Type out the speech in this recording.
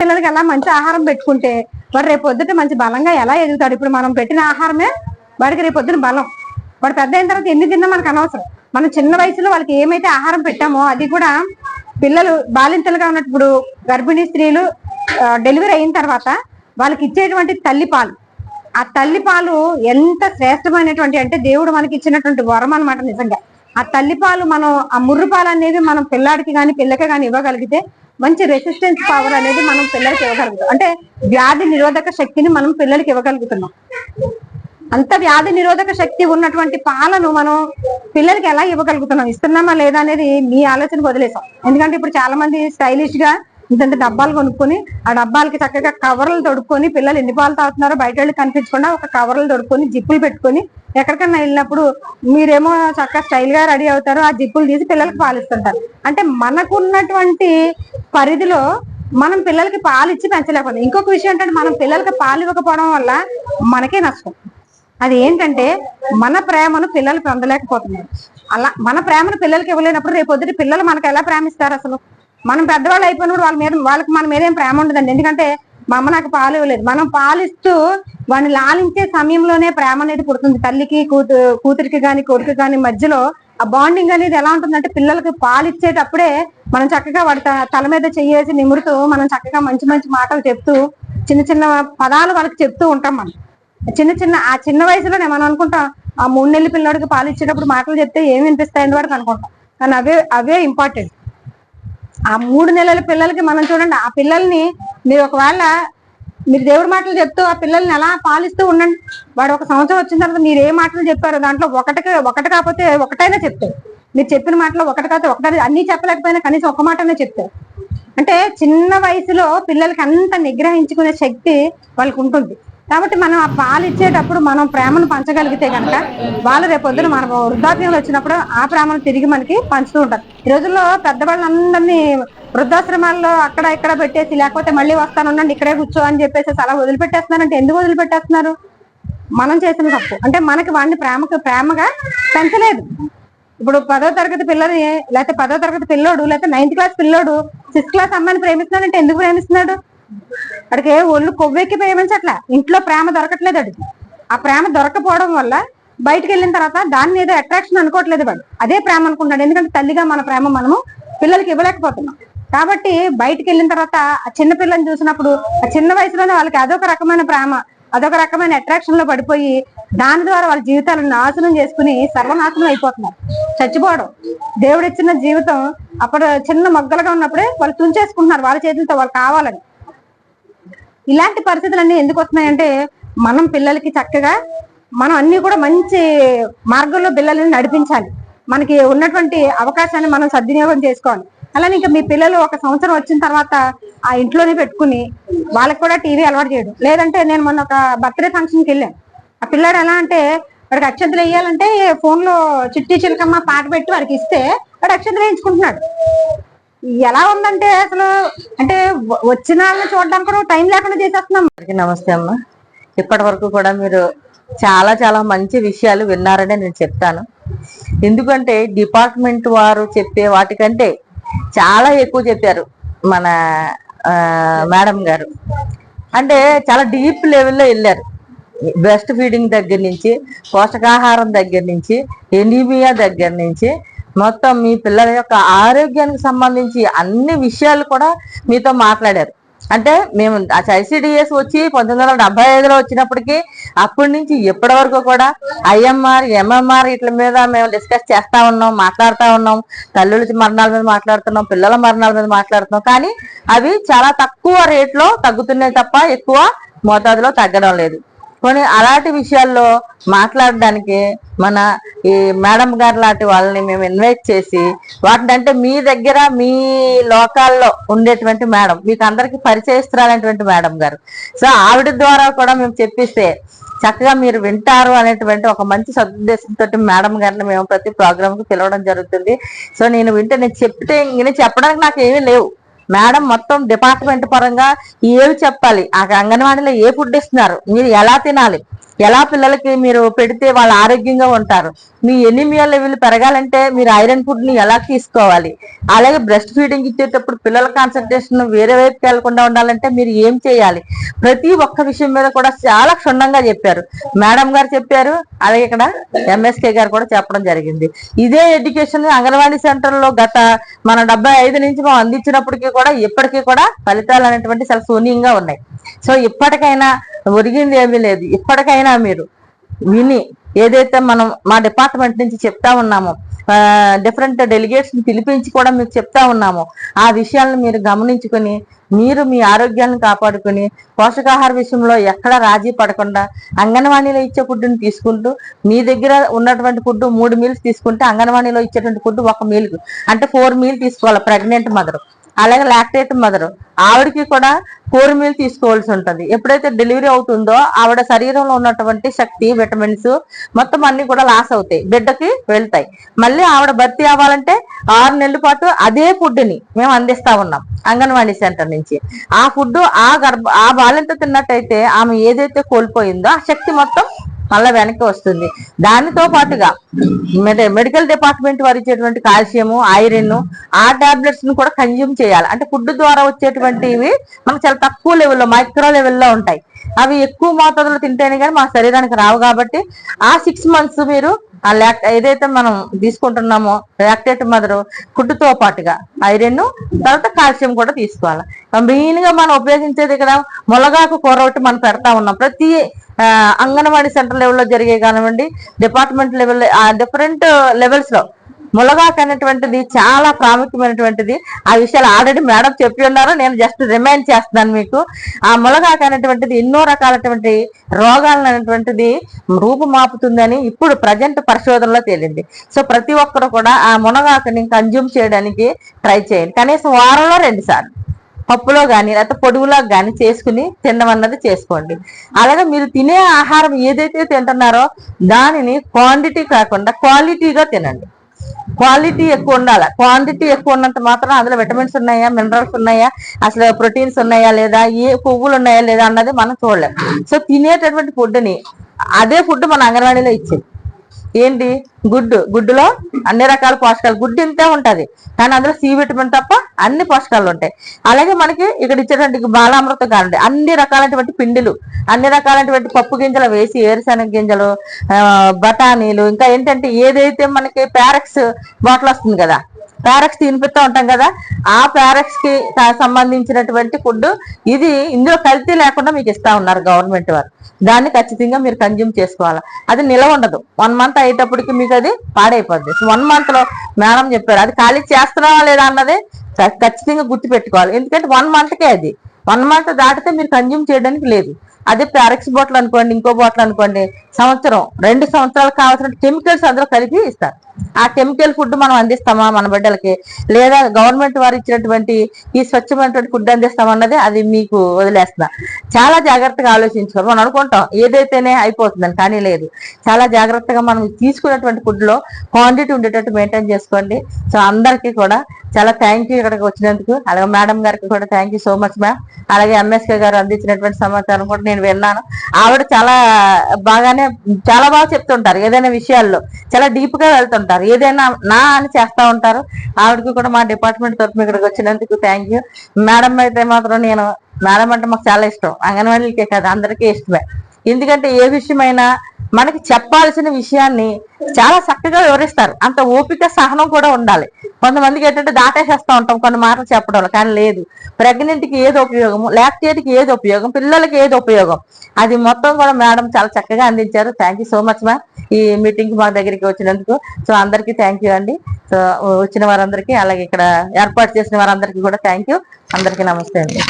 పిల్లలకి ఎలా మంచి ఆహారం పెట్టుకుంటే వాడు రేపు పొద్దుట మంచి బలంగా ఎలా ఎదుగుతాడు? ఇప్పుడు మనం పెట్టిన ఆహారమే వాడికి రేపు పొద్దున బలం. వాడు పెద్ద అయిన తర్వాత ఎన్ని తిన్నా మనకు అనవసరం. మనం చిన్న వయసులో వాళ్ళకి ఏమైతే ఆహారం పెట్టామో అది కూడా పిల్లలు బాలింతలుగా ఉన్నప్పుడు గర్భిణీ స్త్రీలు డెలివరీ అయిన తర్వాత వాళ్ళకి ఇచ్చేటువంటి తల్లి పాలు. ఆ తల్లి పాలు ఎంత శ్రేష్టమైనటువంటి అంటే దేవుడు మనకి ఇచ్చినటువంటి వరం అన్నమాట నిజంగా. ఆ తల్లి పాలు మనం ఆ ముర్రు పాలు అనేవి మనం పిల్లాడికి కానీ పిల్లకి కానీ ఇవ్వగలిగితే మంచి రెసిస్టెన్స్ పవర్ అనేది మనం పిల్లలకి ఇవ్వగలుగుతాం. అంటే వ్యాధి నిరోధక శక్తిని మనం పిల్లలకి ఇవ్వగలుగుతున్నాం. అంత వ్యాధి నిరోధక శక్తి ఉన్నటువంటి పాలను మనం పిల్లలకి ఎలా ఇవ్వగలుగుతున్నాం? ఇస్తున్నామా లేదా అనేది మీ ఆలోచన వదిలేసాం. ఎందుకంటే ఇప్పుడు చాలా మంది స్టైలిష్గా ఎందుకంటే డబ్బాలు కొనుక్కొని ఆ డబ్బాలకి చక్కగా కవర్లు తొడుక్కొని పిల్లలు ఎన్ని పాలు తాగుతున్నారో బయట వెళ్ళి కనిపించకుండా ఒక కవర్లు తొడుక్కొని జిప్పులు పెట్టుకొని ఎక్కడికన్నా వెళ్ళినప్పుడు మీరేమో చక్కగా స్టైల్గా రెడీ అవుతారు ఆ జిప్పులు తీసి పిల్లలకు పాలిస్తుంటారు. అంటే మనకున్నటువంటి పరిధిలో మనం పిల్లలకి పాలు ఇచ్చి పెంచలేకపోతే ఇంకొక విషయం ఏంటంటే మనం పిల్లలకి పాలు ఇవ్వకపోవడం వల్ల మనకే నష్టం. అది ఏంటంటే మన ప్రేమను పిల్లలు పొందలేకపోతున్నారు. అలా మన ప్రేమను పిల్లలకి ఇవ్వలేనప్పుడు రేపు పొద్దుట పిల్లలు మనకు ఎలా ప్రేమిస్తారు అసలు? మనం పెద్దవాళ్ళు అయిపోయినప్పుడు వాళ్ళ మీద వాళ్ళకి మన మీద ఏం ప్రేమ ఉండదండి. ఎందుకంటే మా అమ్మ నాకు పాలు ఇవ్వలేదు. మనం పాలిస్తూ వాడిని లాలించే సమయంలోనే ప్రేమ అనేది పుడుతుంది. తల్లికి కూతు కూతురికి కానీ కొడుకు కానీ మధ్యలో ఆ బాండింగ్ అనేది ఎలా ఉంటుందంటే పిల్లలకి పాలిచ్చేటప్పుడే మనం చక్కగా వాడి త- తల మీద చెయ్యేసి నిమురుతూ మనం చక్కగా మంచి మంచి మాటలు చెప్తూ చిన్న చిన్న పదాలు వాళ్ళకి చెప్తూ ఉంటాం మనం. చిన్న చిన్న ఆ చిన్న వయసులోనే మనం అనుకుంటాం ఆ మూడు నెలల పిల్లడికి పాలు ఇచ్చేటప్పుడు మాటలు చెప్తే ఏమి వినిపిస్తాయని వాడికి అనుకుంటాం. కానీ అవే అవే ఇంపార్టెంట్ ఆ మూడు నెలల పిల్లలకి మనం చూడండి ఆ పిల్లల్ని మీరు ఒకవేళ మీరు దేవుడి మాటలు చెప్తూ ఆ పిల్లల్ని ఎలా పాలిస్తూ ఉండండి. వాడు ఒక సంవత్సరం వచ్చిన తర్వాత మీరు ఏ మాటలు చెప్పారు దాంట్లో ఒకటికి ఒకటి కాకపోతే ఒకటైనా చెప్తారు. మీరు చెప్పిన మాటలో ఒకటి కాకపోతే ఒకటి అన్ని చెప్పలేకపోయినా కనీసం ఒక మాటనే చెప్తారు. అంటే చిన్న వయసులో పిల్లలకి అంత నిగ్రహించుకునే శక్తి వాళ్ళకి ఉంటుంది. కాబట్టి మనం ఆ పాలు ఇచ్చేటప్పుడు మనం ప్రేమను పంచగలిగితే కనుక వాళ్ళు రేపు పొద్దున మనం వృద్ధాప్యంలో వచ్చినప్పుడు ఆ ప్రేమను తిరిగి మనకి పంచుతూ ఉంటారు. ఈ రోజుల్లో పెద్దవాళ్ళందరినీ వృద్ధాశ్రమాల్లో అక్కడ ఇక్కడ పెట్టేసి లేకపోతే మళ్ళీ వస్తాను ఇక్కడే కూర్చో అని చెప్పేసి అలా వదిలిపెట్టేస్తున్నారంటే ఎందుకు వదిలిపెట్టేస్తున్నారు? మనం చేసిన తప్పు. అంటే మనకి వాడిని ప్రేమకు ప్రేమగా పెంచలేదు. ఇప్పుడు పదో తరగతి పిల్లని లేకపోతే పదో తరగతి పిల్లోడు లేకపోతే నైన్త్ క్లాస్ పిల్లోడు సిక్స్త్ క్లాస్ అమ్మాయిని ప్రేమిస్తున్నాడంటే ఎందుకు ప్రేమిస్తున్నాడు? అడిగే ఒళ్ళు కొవ్వెక్కి అట్లా ఇంట్లో ప్రేమ దొరకట్లేదు అడిగి ఆ ప్రేమ దొరకపోవడం వల్ల బయటకు వెళ్ళిన తర్వాత దాన్ని ఏదో అట్రాక్షన్ అనుకోవట్లేదు వాడు. అదే ప్రేమ అనుకుంటాడు ఎందుకంటే తల్లిగా మన ప్రేమ మనము పిల్లలకి ఇవ్వలేకపోతున్నాం. కాబట్టి బయటకు వెళ్ళిన తర్వాత ఆ చిన్న పిల్లని చూసినప్పుడు ఆ చిన్న వయసులోనే వాళ్ళకి అదొక రకమైన ప్రేమ అదొక రకమైన అట్రాక్షన్లో పడిపోయి దాని ద్వారా వాళ్ళ జీవితాలను నాశనం చేసుకుని సర్వనాశనం అయిపోతున్నారు. చచ్చిపోవడం. దేవుడిచ్చిన జీవితం అప్పుడు చిన్న మొగ్గలుగా ఉన్నప్పుడే వాళ్ళు తుంచేసుకుంటున్నారు. వాళ్ళ చేతులతో వాళ్ళు కావాలని. ఇలాంటి పరిస్థితులన్నీ ఎందుకు వస్తున్నాయంటే మనం పిల్లలకి చక్కగా మనం అన్ని కూడా మంచి మార్గంలో పిల్లల్ని నడిపించాలి. మనకి ఉన్నటువంటి అవకాశాన్ని మనం సద్వినియోగం చేసుకోవాలి. అలానే ఇంకా మీ పిల్లలు ఒక సంవత్సరం వచ్చిన తర్వాత ఆ ఇంట్లోనే పెట్టుకుని వాళ్ళకి కూడా టీవీ అలవాటు చేయడం. లేదంటే నేను మొన్న ఒక బర్త్డే ఫంక్షన్కి వెళ్ళాను. ఆ పిల్లాడు ఎలా అంటే వాడికి అక్షంతలు వేయాలంటే ఫోన్లో చిట్టి చిలకమ్మ పాట పెట్టి వాడికి ఇస్తే వాడు అక్షంతలు వేయించుకుంటున్నాడు. ఎలా ఉందంటే అసలు అంటే వచ్చిన వాళ్ళని చూడడానికి కూడా టైం లేకుండా చేసేస్తున్నాం. నమస్తే అమ్మ. ఇప్పటి వరకు కూడా మీరు చాలా చాలా మంచి విషయాలు విన్నారని నేను చెప్తాను. ఎందుకంటే డిపార్ట్మెంట్ వారు చెప్పే వాటికంటే చాలా ఎక్కువ చెప్పారు మన మేడం గారు. అంటే చాలా డీప్ లెవెల్లో వెళ్ళారు. బ్రెస్ట్ ఫీడింగ్ దగ్గర నుంచి పోషకాహారం దగ్గర నుంచి ఎనీమియా దగ్గర నుంచి మొత్తం మీ పిల్లల యొక్క ఆరోగ్యానికి సంబంధించి అన్ని విషయాలు కూడా మీతో మాట్లాడారు. అంటే మేము ఐసిడిఎస్ వచ్చి పంతొమ్మిది వందల డెబ్బై ఐదులో వచ్చినప్పటికీ అప్పటి నుంచి ఇప్పటి వరకు కూడా ఐఎంఆర్ ఎంఎంఆర్ వీటి మీద మేము డిస్కస్ చేస్తా ఉన్నాం మాట్లాడుతూ ఉన్నాం. తల్లుల మరణాల మీద మాట్లాడుతున్నాం పిల్లల మరణాల మీద మాట్లాడుతున్నాం. కానీ అవి చాలా తక్కువ రేట్లో తగ్గుతున్నాయి తప్ప ఎక్కువ మోతాదులో తగ్గడం లేదు. కొన్ని అలాంటి విషయాల్లో మాట్లాడడానికి మన ఈ మేడం గారు లాంటి వాళ్ళని మేము ఇన్వైట్ చేసి వాటిని అంటే మీ దగ్గర మీ లోకాల్లో ఉండేటువంటి మేడం మీకు అందరికి పరిచయస్తురాలైనటువంటి మేడం గారు. సో ఆవిడ ద్వారా కూడా మేము చెప్పిస్తే చక్కగా మీరు వింటారు అనేటువంటి ఒక మంచి సదుద్దేశంతో మేడం గారిని మేము ప్రతి ప్రోగ్రామ్ పిలవడం జరుగుతుంది. సో నేను వింటే నేను చెప్తే నేను చెప్పడానికి నాకు ఏమీ లేవు. మేడం మొత్తం డిపార్ట్మెంట్ పరంగా ఏవి చెప్పాలి? ఆ అంగన్వాడీలో ఏ ఫుడ్ ఇస్తున్నారు? మీరు ఎలా తినాలి? ఎలా పిల్లలకి మీరు పెడితే వాళ్ళు ఆరోగ్యంగా ఉంటారు? మీ ఎనిమియా లెవెల్ పెరగాలంటే మీరు ఐరన్ ఫుడ్ని ఎలా తీసుకోవాలి? అలాగే బ్రెస్ట్ ఫీడింగ్ ఇచ్చేటప్పుడు పిల్లల కాన్సన్ట్రేషన్ వేరే వైపుకి వెళ్ళకుండా ఉండాలంటే మీరు ఏం చేయాలి? ప్రతి ఒక్క విషయం మీద కూడా చాలా క్షుణ్ణంగా చెప్పారు. మేడం గారు చెప్పారు అలాగే ఇక్కడ ఎంఎస్కే గారు కూడా చెప్పడం జరిగింది. ఇదే ఎడ్యుకేషన్ అంగన్వాడీ సెంటర్లో గత మన డెబ్బై ఐదు నుంచి మనం అందించినప్పటికీ కూడా ఇప్పటికీ కూడా ఫలితాలు అనేటువంటి చాలా శూన్యంగా ఉన్నాయి. సో ఇప్పటికైనా ఒరిగింది ఏమీ లేదు. ఇప్పటికైనా మీరు విని ఏదైతే మనం మా డిపార్ట్మెంట్ నుంచి చెప్తా ఉన్నామో డిఫరెంట్ డెలిగేట్స్ పిలిపించి కూడా మీకు చెప్తా ఉన్నాము ఆ విషయాలను మీరు గమనించుకొని మీరు మీ ఆరోగ్యాన్ని కాపాడుకొని పోషకాహార విషయంలో ఎక్కడ రాజీ పడకుండా అంగన్వాడీలో ఇచ్చే ఫుడ్ని తీసుకుంటూ మీ దగ్గర ఉన్నటువంటి ఫుడ్ మూడు మీల్స్ తీసుకుంటే అంగన్వాడీలో ఇచ్చేటువంటి ఫుడ్ ఒక మీల్ అంటే ఫోర్ మీల్ తీసుకోవాలి ప్రెగ్నెంట్ మదర్ అలాగే లాక్టేట్ మదర్. ఆవిడకి కూడా ఫోర్ మీల్ తీసుకోవాల్సి ఉంటుంది. ఎప్పుడైతే డెలివరీ అవుతుందో ఆవిడ శరీరంలో ఉన్నటువంటి శక్తి విటమిన్స్ మొత్తం అన్ని కూడా లాస్ అవుతాయి. బిడ్డకి వెళ్తాయి. మళ్ళీ ఆవిడ భర్తీ అవ్వాలంటే ఆరు నెలల పాటు అదే ఫుడ్ని మేము అందిస్తా ఉన్నాం అంగన్వాడీ సెంటర్ నుంచి. ఆ ఫుడ్ ఆ గర్భ ఆ బాలింత తిన్నట్టయితే ఆమె ఏదైతే కోల్పోయిందో ఆ శక్తి మొత్తం మళ్ళీ వెనక్కి వస్తుంది. దానితో పాటుగా మెడికల్ డిపార్ట్మెంట్ వారు ఇచ్చేటువంటి కాల్షియము ఐరన్ ఆ టాబ్లెట్స్ను కూడా కన్జ్యూమ్ చేయాలి. అంటే ఫుడ్ ద్వారా వచ్చేటువంటివి మనకు చాలా తక్కువ లెవెల్లో మైక్రో లెవెల్లో ఉంటాయి. అవి ఎక్కువ మోతాదులో తింటేనే కానీ మా శరీరానికి రావు కాబట్టి ఆ సిక్స్ మంత్స్ మీరు ఆ లాక్ ఏదైతే మనం తీసుకుంటున్నామో లాక్టేట్ మదర్ ఫుడ్తో పాటుగా ఐరన్ తర్వాత కాల్షియం కూడా తీసుకోవాలి. మెయిన్గా మనం ఉపయోగించేది ఇక్కడ మొలగాకు కూర ఒకటి మనం పెడతా ఉన్నాం. ప్రతి ఆ, అంగన్వాడీ సెంటర్ లెవెల్లో జరిగే కానివ్వండి డిపార్ట్మెంట్ లెవెల్ డిఫరెంట్ లెవెల్స్లో ములగాకు అనేటువంటిది చాలా ప్రాముఖ్యమైనటువంటిది. ఆ విషయాలు ఆల్రెడీ మేడం చెప్పి ఉన్నారు. నేను జస్ట్ రిమైండ్ చేస్తున్నాను మీకు. ఆ ములగాకు అనేటువంటిది ఎన్నో రకాలైనటువంటి రోగాలను అనేటువంటిది రూపుమాపుతుందని ఇప్పుడు ప్రజెంట్ పరిశోధనలో తేలింది. సో ప్రతి ఒక్కరు కూడా ఆ మునగాకుని కన్జ్యూమ్ చేయడానికి ట్రై చేయండి. కనీసం వారంలో రెండు సార్లు. పప్పులో కానీ లేకపోతే పొడుగులో కానీ చేసుకుని తినమన్నది చేసుకోండి. అలాగే మీరు తినే ఆహారం ఏదైతే తింటున్నారో దానిని క్వాంటిటీ కాకుండా క్వాలిటీగా తినండి. క్వాలిటీ ఎక్కువ ఉండాలి. క్వాంటిటీ ఎక్కువ ఉన్నంత మాత్రం అందులో విటమిన్స్ ఉన్నాయా మినరల్స్ ఉన్నాయా అసలు ప్రోటీన్స్ ఉన్నాయా లేదా ఏ కొవ్వులు ఉన్నాయా లేదా అన్నది మనం చూడలేం. సో తినేటటువంటి ఫుడ్ని అదే ఫుడ్ మన అంగన్వాడీలో ఇచ్చేది. ఏంటి? గుడ్డు. గుడ్డులో అన్ని రకాల పోషకాలు. గుడ్డు ఇంతే ఉంటది. కానీ అందులో సి విటమిన్ తప్ప అన్ని పోషకాలు ఉంటాయి. అలాగే మనకి ఇక్కడ ఇచ్చేటువంటి బాలామృతం కానివ్వండి అన్ని రకాలైనటువంటి పిండిలు అన్ని రకాలైనటువంటి పప్పు గింజలు వేసి ఏరుశనగ గింజలు బఠానీలు ఇంకా ఏంటంటే ఏదైతే మనకి ప్యారెక్స్ బాటిల్ వస్తుంది కదా ప్యారెక్స్ తినిపిస్తూ ఉంటాం కదా ఆ ప్యారెక్స్కి సంబంధించినటువంటి ఫుడ్ ఇది ఇందులో కల్తీ లేకుండా మీకు ఇస్తా ఉన్నారు గవర్నమెంట్ వారు. దాన్ని ఖచ్చితంగా మీరు కన్జ్యూమ్ చేసుకోవాలి. అది నిలవ ఉండదు. వన్ మంత్ అయ్యేటప్పటికి మీకు అది పాడైపోద్ది. వన్ మంత్లో మేడం చెప్పారు అది ఖాళీ చేస్తున్నావా లేదా అన్నది ఖచ్చితంగా గుర్తు పెట్టుకోవాలి. ఎందుకంటే వన్ మంత్ కే అది. వన్ మంత్ దాటితే మీరు కన్జ్యూమ్ చేయడానికి లేదు. అదే ప్యారెక్స్ బాటిల్ అనుకోండి ఇంకో బాటిల్ అనుకోండి సంవత్సరం రెండు సంవత్సరాలు కావాల్సిన కెమికల్స్ అందరూ కలిపి ఇస్తారు. ఆ కెమికల్ ఫుడ్ మనం అందిస్తామా మన బిడ్డలకి? లేదా గవర్నమెంట్ వారు ఇచ్చినటువంటి ఈ స్వచ్ఛమైనటువంటి ఫుడ్ అందిస్తామన్నది అది మీకు వదిలేస్తున్నా. చాలా జాగ్రత్తగా ఆలోచించుకోవాలి. మనం అనుకుంటాం ఏదైతేనే అయిపోతుందని కానీ లేదు. చాలా జాగ్రత్తగా మనం తీసుకున్నటువంటి ఫుడ్లో క్వాంటిటీ ఉండేటట్టు మెయింటైన్ చేసుకోండి. సో అందరికీ కూడా చాలా థ్యాంక్ యూ ఇక్కడికి వచ్చినందుకు. అలాగే మేడం గారికి కూడా thank you so much ma'am అలాగే ఎంఎస్కే గారు అందించినటువంటి సమాచారం కూడా నేను విన్నాను. ఆవిడ చాలా బాగానే చాలా బాగా చెప్తుంటారు ఏదైనా విషయాల్లో. చాలా డీప్గా వెళ్తుంటారు. ఏదైనా నా అని చేస్తా ఉంటారు. ఆవిడకి కూడా మా డిపార్ట్మెంట్ తరఫున ఇక్కడికి వచ్చినందుకు థ్యాంక్ యూ మేడం అయితే మాత్రం నేను మేడం అంటే మాకు చాలా ఇష్టం. అంగన్వాడీలకే కాదు అందరికీ ఇష్టమే. ఎందుకంటే ఏ విషయమైనా మనకి చెప్పాల్సిన విషయాన్ని చాలా చక్కగా వివరిస్తారు. అంత ఓపిక సహనం కూడా ఉండాలి. కొంతమందికి ఏంటంటే దాటేసేస్తా ఉంటాం కొన్ని మాటలు చెప్పడం కానీ లేదు. ప్రెగ్నెంట్కి ఏది ఉపయోగం లాక్టేట్కి ఏది ఉపయోగం? పిల్లలకి ఏది ఉపయోగం? అది మొత్తం కూడా మేడం చాలా చక్కగా అందించారు. Thank you so much ma'am ఈ మీటింగ్ మా దగ్గరికి వచ్చినందుకు. సో అందరికీ థ్యాంక్ యూ అండి. సో వచ్చిన వారందరికీ అలాగే ఇక్కడ ఏర్పాటు చేసిన వారందరికీ కూడా థ్యాంక్ యూ అందరికీ నమస్తే అండి.